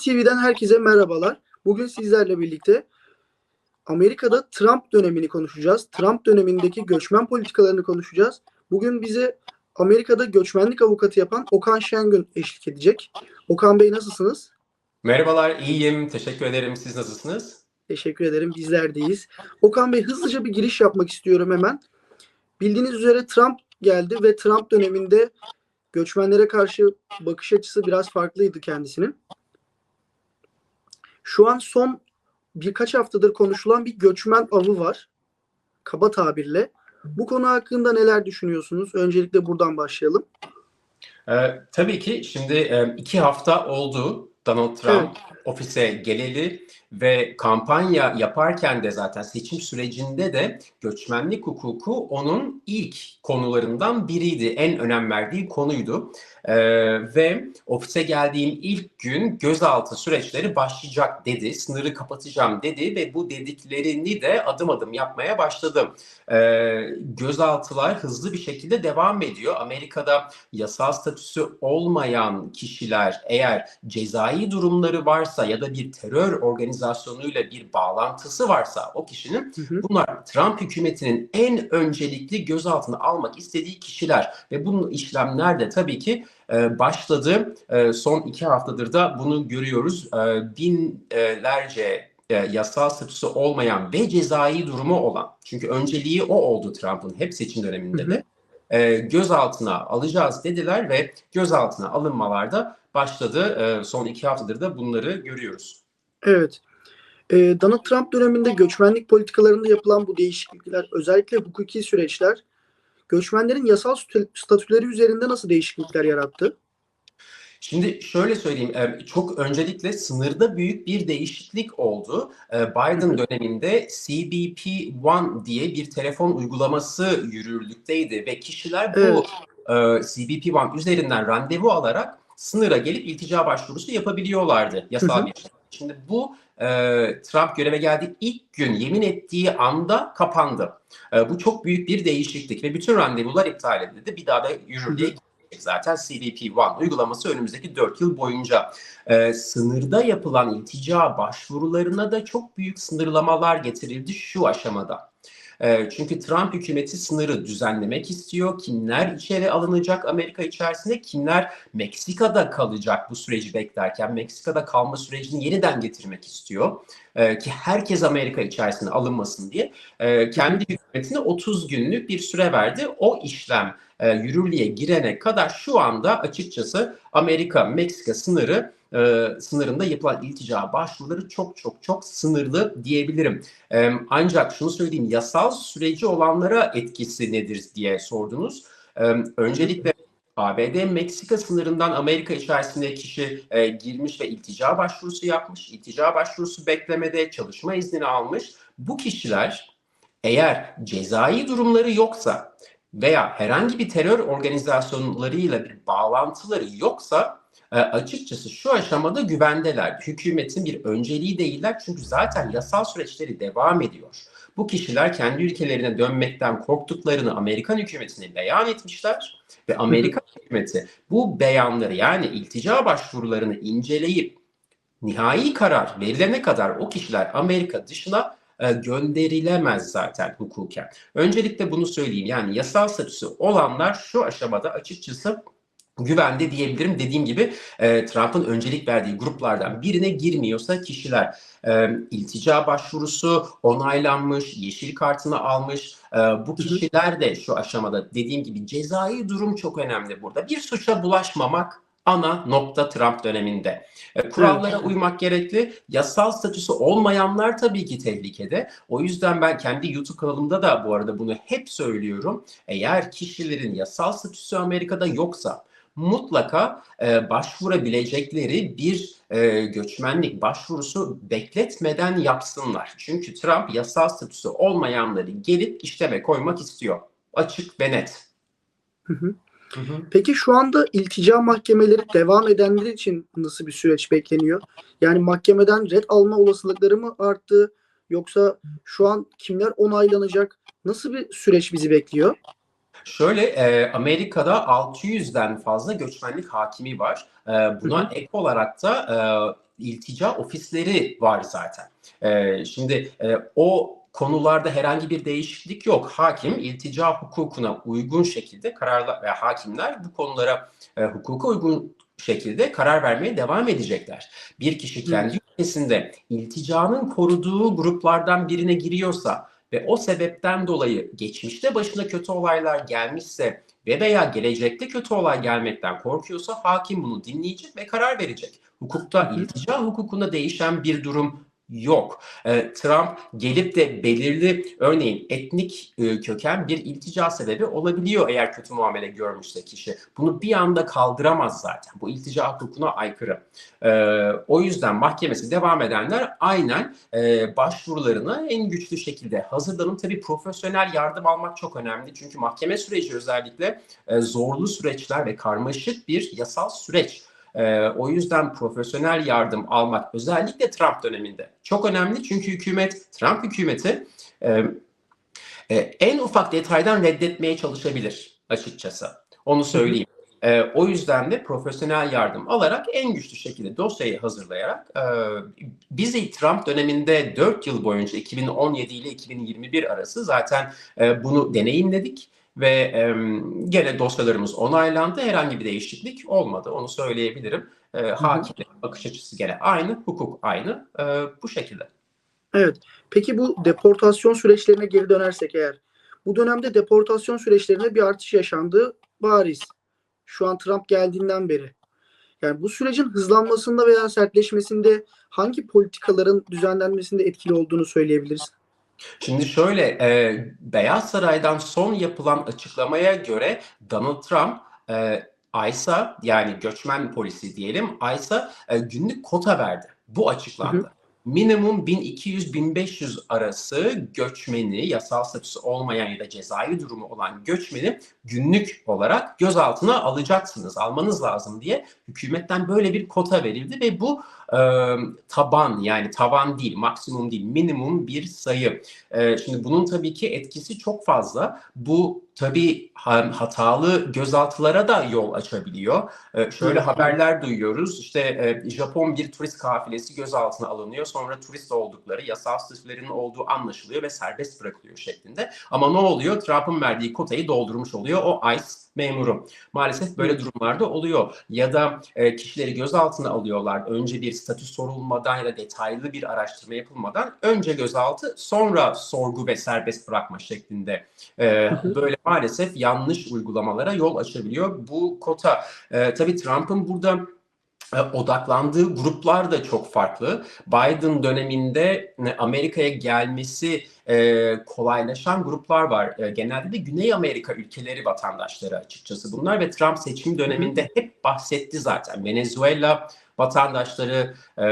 TV'den herkese merhabalar. Bugün sizlerle birlikte Amerika'da Trump dönemini konuşacağız. Trump dönemindeki göçmen politikalarını konuşacağız. Bugün bize Amerika'da göçmenlik avukatı yapan Okan Şengün eşlik edecek. Okan Bey nasılsınız? Merhabalar, iyiyim. Teşekkür ederim. Siz nasılsınız? Teşekkür ederim. Bizler deyiz. Okan Bey hızlıca bir giriş yapmak istiyorum hemen. Bildiğiniz üzere Trump geldi ve Trump döneminde göçmenlere karşı bakış açısı biraz farklıydı kendisinin. Şu an son birkaç haftadır konuşulan bir göçmen avı var. Kaba tabirle. Bu konu hakkında neler düşünüyorsunuz? Öncelikle buradan başlayalım. Ee, tabii ki şimdi e, iki hafta oldu Donald Trump ofise geleli ve kampanya yaparken de zaten seçim sürecinde de göçmenlik hukuku onun ilk konularından biriydi. En önem verdiği konuydu. Ee, ve ofise geldiğim ilk gün gözaltı süreçleri başlayacak dedi. Sınırı kapatacağım dedi ve bu dediklerini de adım adım yapmaya başladım. Ee, gözaltılar hızlı bir şekilde devam ediyor. Amerika'da yasal statüsü olmayan kişiler eğer cezai durumları varsa ya da bir terör organizasyonuyla bir bağlantısı varsa o kişinin Hı hı. bunlar Trump hükümetinin en öncelikli gözaltına almak istediği kişiler ve bunun işlemler de tabii ki e, başladı. E, son iki haftadır da bunu görüyoruz. E, binlerce e, yasal statüsü olmayan ve cezai durumu olan çünkü önceliği o oldu Trump'ın hep seçim döneminde de e, gözaltına alacağız dediler ve gözaltına alınmalarda başladı. E, son iki haftadır da bunları görüyoruz. Evet. Ee, Donald Trump döneminde göçmenlik politikalarında yapılan bu değişiklikler, özellikle hukuki süreçler, göçmenlerin yasal statü- statüleri üzerinde nasıl değişiklikler yarattı? Şimdi şöyle söyleyeyim, e, çok öncelikle sınırda büyük bir değişiklik oldu. E, Biden döneminde CBP One diye bir telefon uygulaması yürürlükteydi ve kişiler bu Evet. e, CBP One üzerinden randevu alarak sınıra gelip iltica başvurusu yapabiliyorlardı yasal bir şekilde. Şimdi bu e, Trump göreve geldiği ilk gün yemin ettiği anda kapandı. E, bu çok büyük bir değişiklik ve bütün randevular iptal edildi. Bir daha da yürürlüğe zaten CBP One uygulaması önümüzdeki 4 yıl boyunca e, sınırda yapılan iltica başvurularına da çok büyük sınırlamalar getirildi şu aşamada. E, çünkü Trump hükümeti sınırı düzenlemek istiyor. Kimler içeri alınacak Amerika içerisinde, kimler Meksika'da kalacak bu süreci beklerken Meksika'da kalma sürecini yeniden getirmek istiyor. E, ki herkes Amerika içerisine alınmasın diye e, kendi hükümetine 30 günlük bir süre verdi. O işlem e, yürürlüğe girene kadar şu anda açıkçası Amerika-Meksika sınırı e, sınırında yapılan iltica başvuruları çok çok çok sınırlı diyebilirim. E, ancak şunu söyleyeyim yasal süreci olanlara etkisi nedir diye sordunuz. E, öncelikle ABD-Meksika sınırından Amerika içerisinde kişi e, girmiş ve iltica başvurusu yapmış. İltica başvurusu beklemede çalışma iznini almış. Bu kişiler eğer cezai durumları yoksa veya herhangi bir terör organizasyonlarıyla bir bağlantıları yoksa e, açıkçası şu aşamada güvendeler. Hükümetin bir önceliği değiller çünkü zaten yasal süreçleri devam ediyor. Bu kişiler kendi ülkelerine dönmekten korktuklarını Amerikan hükümetine beyan etmişler ve Amerikan hükümeti bu beyanları yani iltica başvurularını inceleyip nihai karar verilene kadar o kişiler Amerika dışına e, gönderilemez zaten hukuken. Öncelikle bunu söyleyeyim. Yani yasal statüsü olanlar şu aşamada açıkçası güvende diyebilirim. Dediğim gibi e, Trump'ın öncelik verdiği gruplardan birine girmiyorsa kişiler e, iltica başvurusu onaylanmış, yeşil kartını almış. E, bu kişiler de şu aşamada dediğim gibi cezai durum çok önemli burada. Bir suça bulaşmamak ana nokta Trump döneminde. E, kurallara Evet. uymak gerekli. Yasal statüsü olmayanlar tabii ki tehlikede. O yüzden ben kendi YouTube kanalımda da bu arada bunu hep söylüyorum. Eğer kişilerin yasal statüsü Amerika'da yoksa mutlaka e, başvurabilecekleri bir e, göçmenlik başvurusu bekletmeden yapsınlar. Çünkü Trump yasal statüsü olmayanları gelip işleme koymak istiyor. Açık ve net. Hı hı. Hı hı. Peki şu anda iltica mahkemeleri devam edenler için nasıl bir süreç bekleniyor? Yani mahkemeden red alma olasılıkları mı arttı? Yoksa şu an kimler onaylanacak? Nasıl bir süreç bizi bekliyor? Şöyle e, Amerika'da 600'den fazla göçmenlik hakimi var. E, buna Hı hı. ek olarak da iltica ofisleri var zaten. E, şimdi e, o konularda herhangi bir değişiklik yok. Hakim iltica hukukuna uygun şekilde kararlar ve hakimler bu konulara e, hukuka uygun şekilde karar vermeye devam edecekler. Bir kişi kendi ülkesinde ilticanın koruduğu gruplardan birine giriyorsa ve o sebepten dolayı geçmişte başına kötü olaylar gelmişse ve veya gelecekte kötü olay gelmekten korkuyorsa hakim bunu dinleyecek ve karar verecek. Hukukta, iltica hukukunda değişen bir durum yok. Ee, Trump gelip de belirli örneğin etnik e, köken bir iltica sebebi olabiliyor eğer kötü muamele görmüşse kişi. Bunu bir anda kaldıramaz zaten. Bu iltica hukukuna aykırı. Ee, o yüzden mahkemesi devam edenler aynen e, başvurularını en güçlü şekilde hazırlanın. Tabii profesyonel yardım almak çok önemli. Çünkü mahkeme süreci özellikle e, zorlu süreçler ve karmaşık bir yasal süreç. Ee, o yüzden profesyonel yardım almak özellikle Trump döneminde çok önemli. Çünkü hükümet, Trump hükümeti e, e, en ufak detaydan reddetmeye çalışabilir açıkçası. Onu söyleyeyim. E, o yüzden de profesyonel yardım alarak en güçlü şekilde dosyayı hazırlayarak e, bizi Trump döneminde 4 yıl boyunca 2017 ile 2021 arası zaten e, bunu deneyimledik ve e, gene dosyalarımız onaylandı. Herhangi bir değişiklik olmadı. Onu söyleyebilirim. E, hakimlerin bakış açısı gene aynı, hukuk aynı. E, bu şekilde. Evet. Peki bu deportasyon süreçlerine geri dönersek eğer, bu dönemde deportasyon süreçlerinde bir artış yaşandığı bariz. Şu an Trump geldiğinden beri. Yani bu sürecin hızlanmasında veya sertleşmesinde hangi politikaların düzenlenmesinde etkili olduğunu söyleyebiliriz? Şimdi şöyle, e, Beyaz Saray'dan son yapılan açıklamaya göre Donald Trump e, ICE'a yani göçmen polisi diyelim ICE'a e, günlük kota verdi. Bu açıklandı. Minimum 1200-1500 arası göçmeni, yasal statüsü olmayan ya da cezai durumu olan göçmeni günlük olarak gözaltına alacaksınız, almanız lazım diye hükümetten böyle bir kota verildi ve bu e, taban yani tavan değil, maksimum değil, minimum bir sayı. E, şimdi bunun tabii ki etkisi çok fazla. Bu tabii ha- hatalı gözaltılara da yol açabiliyor. E, şöyle haberler duyuyoruz. İşte e, Japon bir turist kafilesi gözaltına alınıyor. Sonra turist oldukları, yasal statülerinin olduğu anlaşılıyor ve serbest bırakılıyor şeklinde. Ama ne oluyor? Trump'ın verdiği kotayı doldurmuş oluyor o ICE memuru. Maalesef böyle durumlarda oluyor. Ya da e, kişileri gözaltına alıyorlar. Önce bir statü sorulmadan ya da detaylı bir araştırma yapılmadan önce gözaltı sonra sorgu ve serbest bırakma şeklinde e, böyle maalesef yanlış uygulamalara yol açabiliyor bu kota. E, tabii Trump'ın burada odaklandığı gruplar da çok farklı. Biden döneminde e, Amerika'ya gelmesi e, kolaylaşan gruplar var. E, genelde de Güney Amerika ülkeleri vatandaşları açıkçası bunlar ve Trump seçim döneminde hep bahsetti zaten. Venezuela vatandaşları, e,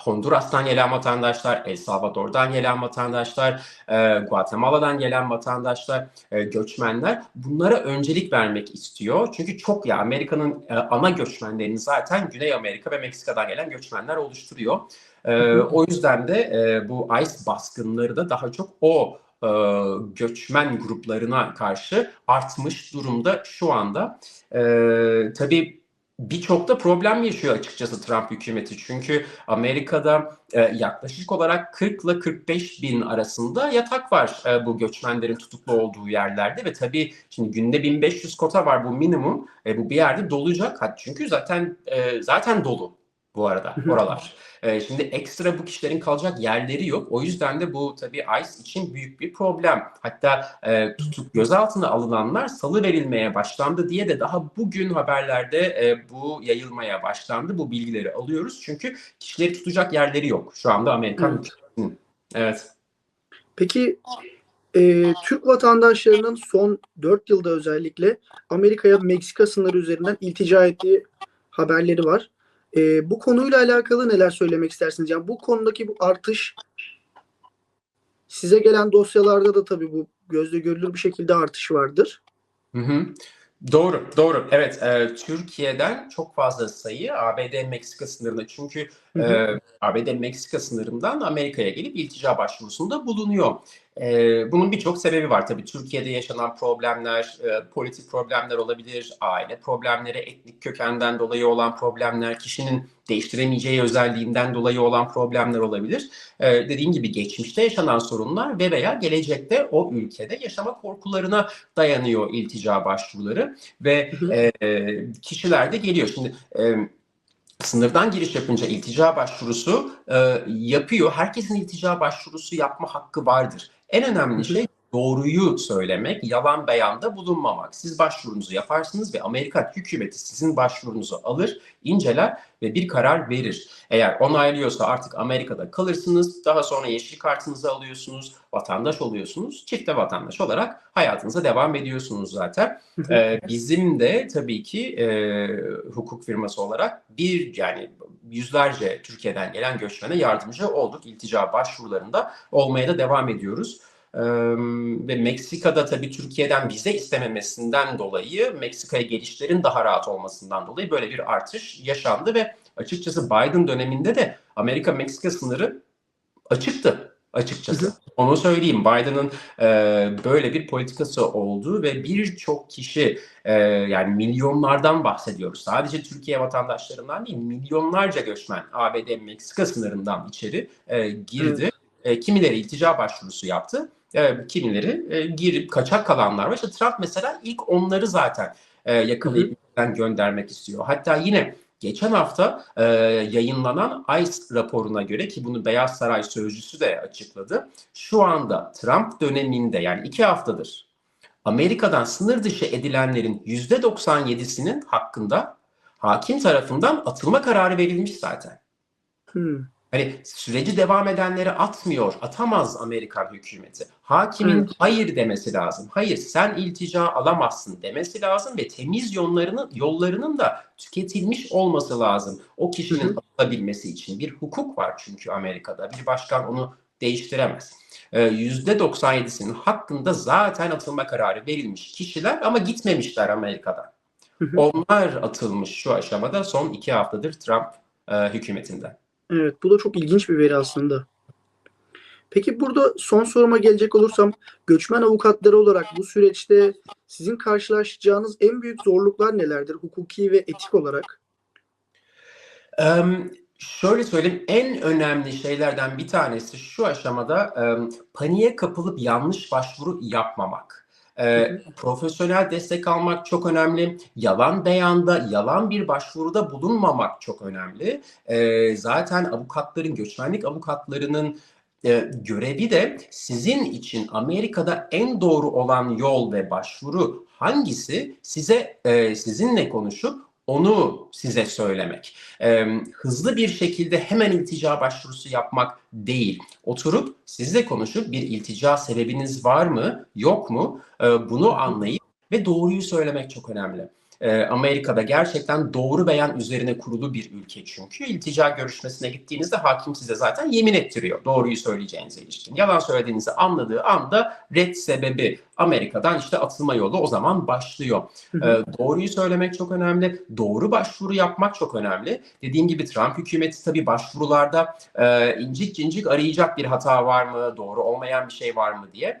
Honduras'tan gelen vatandaşlar, El Salvador'dan gelen vatandaşlar, e, Guatemala'dan gelen vatandaşlar, e, göçmenler bunlara öncelik vermek istiyor. Çünkü çok ya Amerika'nın e, ana göçmenlerini zaten Güney Amerika ve Meksika'dan gelen göçmenler oluşturuyor. E, o yüzden de e, bu ICE baskınları da daha çok o e, göçmen gruplarına karşı artmış durumda şu anda. E, tabii birçok da problem yaşıyor açıkçası Trump hükümeti. Çünkü Amerika'da e, yaklaşık olarak 40 ile 45 bin arasında yatak var e, bu göçmenlerin tutuklu olduğu yerlerde ve tabii şimdi günde 1500 kota var bu minimum. E, bu bir yerde dolacak. Çünkü zaten e, zaten dolu bu arada oralar. E, şimdi ekstra bu kişilerin kalacak yerleri yok. O yüzden de bu tabii ICE için büyük bir problem. Hatta e, tutuk gözaltına alınanlar salı verilmeye başlandı diye de daha bugün haberlerde e, bu yayılmaya başlandı. Bu bilgileri alıyoruz. Çünkü kişileri tutacak yerleri yok şu anda Amerikan Evet. hükümetinin. Evet. Peki e, Türk vatandaşlarının son 4 yılda özellikle Amerika'ya Meksika sınırı üzerinden iltica ettiği haberleri var. E, bu konuyla alakalı neler söylemek istersiniz? Yani bu konudaki bu artış size gelen dosyalarda da tabii bu gözle görülür bir şekilde artış vardır. Hı hı. Doğru, doğru. Evet, e, Türkiye'den çok fazla sayı ABD-Meksika sınırında. Çünkü Hı hı. e, ABD-Meksika sınırından Amerika'ya gelip iltica başvurusunda bulunuyor. Ee, bunun birçok sebebi var. Tabii Türkiye'de yaşanan problemler, e, politik problemler olabilir, aile problemleri, etnik kökenden dolayı olan problemler, kişinin değiştiremeyeceği özelliğinden dolayı olan problemler olabilir. Ee, dediğim gibi geçmişte yaşanan sorunlar ve veya gelecekte o ülkede yaşama korkularına dayanıyor iltica başvuruları ve e, kişiler de geliyor. Şimdi e, sınırdan giriş yapınca iltica başvurusu e, yapıyor. Herkesin iltica başvurusu yapma hakkı vardır. En önemli şey doğruyu söylemek, yalan beyanda bulunmamak. Siz başvurunuzu yaparsınız ve Amerika hükümeti sizin başvurunuzu alır, inceler ve bir karar verir. Eğer onaylıyorsa artık Amerika'da kalırsınız. Daha sonra yeşil kartınızı alıyorsunuz, vatandaş oluyorsunuz. Çifte vatandaş olarak hayatınıza devam ediyorsunuz zaten. Ee, bizim de tabii ki e, hukuk firması olarak bir yani yüzlerce Türkiye'den gelen göçmene yardımcı olduk. İltica başvurularında olmaya da devam ediyoruz. Ve Meksika'da tabii Türkiye'den vize istememesinden dolayı Meksika'ya gelişlerin daha rahat olmasından dolayı böyle bir artış yaşandı ve açıkçası Biden döneminde de Amerika-Meksika sınırı açıktı açıkçası. Hı hı. Onu söyleyeyim. Biden'ın e, böyle bir politikası olduğu ve birçok kişi e, yani milyonlardan bahsediyoruz. Sadece Türkiye vatandaşlarından değil milyonlarca göçmen ABD Meksika sınırından içeri e, girdi. E, kimileri iltica başvurusu yaptı. E, kimileri e, girip kaçak kalanlar var. İşte Trump mesela ilk onları zaten e, yakalayıp göndermek istiyor. Hatta yine geçen hafta e, yayınlanan ICE raporuna göre ki bunu Beyaz Saray sözcüsü de açıkladı. Şu anda Trump döneminde yani iki haftadır Amerika'dan sınır dışı edilenlerin %97'sinin hakkında hakim tarafından atılma kararı verilmiş zaten. Hmm. Hani süreci devam edenleri atmıyor, atamaz Amerikan hükümeti. Hakimin Evet. hayır demesi lazım. Hayır sen iltica alamazsın demesi lazım ve temiz yollarının yollarının da tüketilmiş olması lazım. O kişinin alabilmesi için bir hukuk var çünkü Amerika'da. Bir başkan onu değiştiremez. Ee, %97'sinin hakkında zaten atılma kararı verilmiş kişiler ama gitmemişler Amerika'dan. Onlar atılmış şu aşamada son iki haftadır Trump e, hükümetinden. Evet, bu da çok ilginç bir veri aslında. Peki burada son soruma gelecek olursam, göçmen avukatları olarak bu süreçte sizin karşılaşacağınız en büyük zorluklar nelerdir hukuki ve etik olarak? Em, şöyle söyleyeyim, en önemli şeylerden bir tanesi şu aşamada em, paniğe kapılıp yanlış başvuru yapmamak. E, profesyonel destek almak çok önemli. Yalan beyanda, yalan bir başvuruda bulunmamak çok önemli. E, zaten avukatların, göçmenlik avukatlarının e, görevi de sizin için Amerika'da en doğru olan yol ve başvuru hangisi size e, sizinle konuşup onu size söylemek. E, hızlı bir şekilde hemen iltica başvurusu yapmak değil. Oturup sizle konuşup bir iltica sebebiniz var mı, yok mu? E, bunu anlayıp ve doğruyu söylemek çok önemli. E, Amerika'da gerçekten doğru beyan üzerine kurulu bir ülke çünkü. iltica görüşmesine gittiğinizde hakim size zaten yemin ettiriyor doğruyu söyleyeceğinize ilişkin. Yalan söylediğinizi anladığı anda red sebebi Amerika'dan işte atılma yolu o zaman başlıyor. E, doğruyu söylemek çok önemli. Doğru başvuru yapmak çok önemli. Dediğim gibi Trump hükümeti tabii başvurularda e, incik cincik arayacak bir hata var mı, doğru olmayan bir şey var mı diye.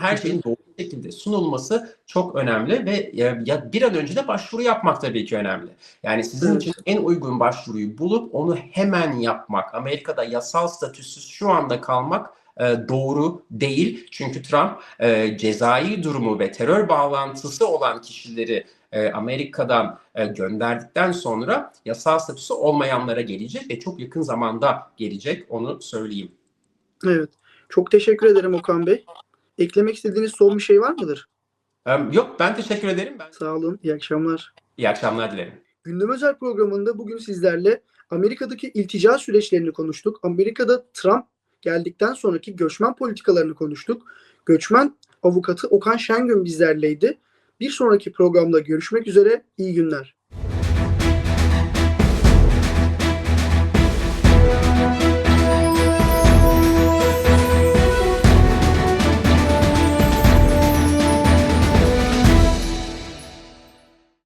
Her şeyin doğru şekilde sunulması çok önemli ve e, ya bir an önce de başvuru yapmak tabii ki önemli. Yani sizin Evet. için en uygun başvuruyu bulup onu hemen yapmak. Amerika'da yasal statüsüz şu anda kalmak e, doğru değil. Çünkü Trump e, cezai durumu ve terör bağlantısı olan kişileri e, Amerika'dan e, gönderdikten sonra yasal statüsü olmayanlara gelecek ve çok yakın zamanda gelecek onu söyleyeyim. Evet. Çok teşekkür ederim Okan Bey. Eklemek istediğiniz son bir şey var mıdır? E, yok ben teşekkür ederim. Ben Sağ olun. İyi akşamlar. iyi akşamlar dilerim. Gündem Özel programında bugün sizlerle Amerika'daki iltica süreçlerini konuştuk. Amerika'da Trump geldikten sonraki göçmen politikalarını konuştuk. Göçmen avukatı Okan Şengün bizlerleydi. Bir sonraki programda görüşmek üzere. İyi günler.